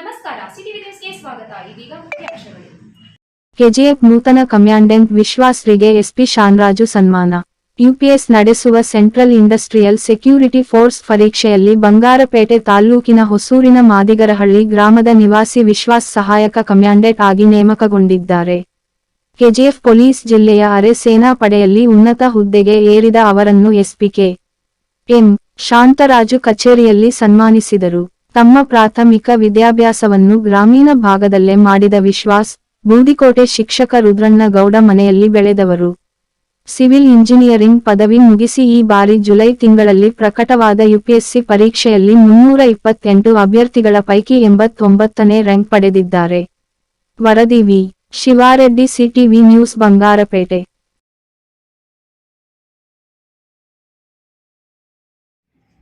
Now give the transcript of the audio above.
ನಮಸ್ಕಾರ. ಸಿಟಿವಿ ನ್ಯೂಸ್ಗೆ ಸ್ವಾಗತ. ಇದೀಗ ಮುಖ್ಯಾಂಶಗಳು ಕೆಜಿಎಫ್ ನೂತನ ಕಮ್ಯಾಂಡೆಂಟ್ ವಿಶ್ವಾಸ್ರಿಗೆ ಎಸ್ಪಿ ಶಾನ್ರಾಜು ಸನ್ಮಾನ. ಯುಪಿಎಸ್ ನಡೆಸುವ ಸೆಂಟ್ರಲ್ ಇಂಡಸ್ಟ್ರಿಯಲ್ ಸೆಕ್ಯೂರಿಟಿ ಫೋರ್ಸ್ ಪರೀಕ್ಷೆಯಲ್ಲಿ ಬಂಗಾರಪೇಟೆ ತಾಲ್ಲೂಕಿನ ಹೊಸೂರಿನ ಮಾದಿಗರಹಳ್ಳಿ ಗ್ರಾಮದ ನಿವಾಸಿ ವಿಶ್ವಾಸ್ ಸಹಾಯಕ ಕಮ್ಯಾಂಡೆಂಟ್ ಆಗಿ ನೇಮಕಗೊಂಡಿದ್ದಾರೆ. ಕೆಜಿಎಫ್ ಪೊಲೀಸ್ ಜಿಲ್ಲೆಯ ಅರೆ ಸೇನಾ ಪಡೆಯಲ್ಲಿ ಉನ್ನತ ಹುದ್ದೆಗೆ ಏರಿದ ಅವರನ್ನು ಎಸ್ಪಿಕೆ ಎಂ. ಶಾಂತರಾಜು ಕಚೇರಿಯಲ್ಲಿ ಸನ್ಮಾನಿಸಿದರು. ತಮ್ಮ ಪ್ರಾಥಮಿಕ ವಿದ್ಯಾಭ್ಯಾಸವನ್ನು ಗ್ರಾಮೀಣ ಭಾಗದಲ್ಲೇ ಮಾಡಿದ ವಿಶ್ವಾಸ್, ಬೂದಿಕೋಟೆ ಶಿಕ್ಷಕ ರುದ್ರಣ್ಣ ಗೌಡ ಮನೆಯಲ್ಲಿ ಬೆಳೆದವರು. ಸಿವಿಲ್ ಇಂಜಿನಿಯರಿಂಗ್ ಪದವಿ ಮುಗಿಸಿ ಈ ಬಾರಿ ಜುಲೈ ತಿಂಗಳಲ್ಲಿ ಪ್ರಕಟವಾದ ಯುಪಿಎಸ್ಸಿ ಪರೀಕ್ಷೆಯಲ್ಲಿ ಮುನ್ನೂರ ಇಪ್ಪತ್ತೆಂಟು ಅಭ್ಯರ್ಥಿಗಳ ಪೈಕಿ ಎಂಬತ್ತೊಂಬತ್ತನೇ ರ್ಯಾಂಕ್ ಪಡೆದಿದ್ದಾರೆ. ವರದಿ V. Shivareddy, CTV news, Bangarapete.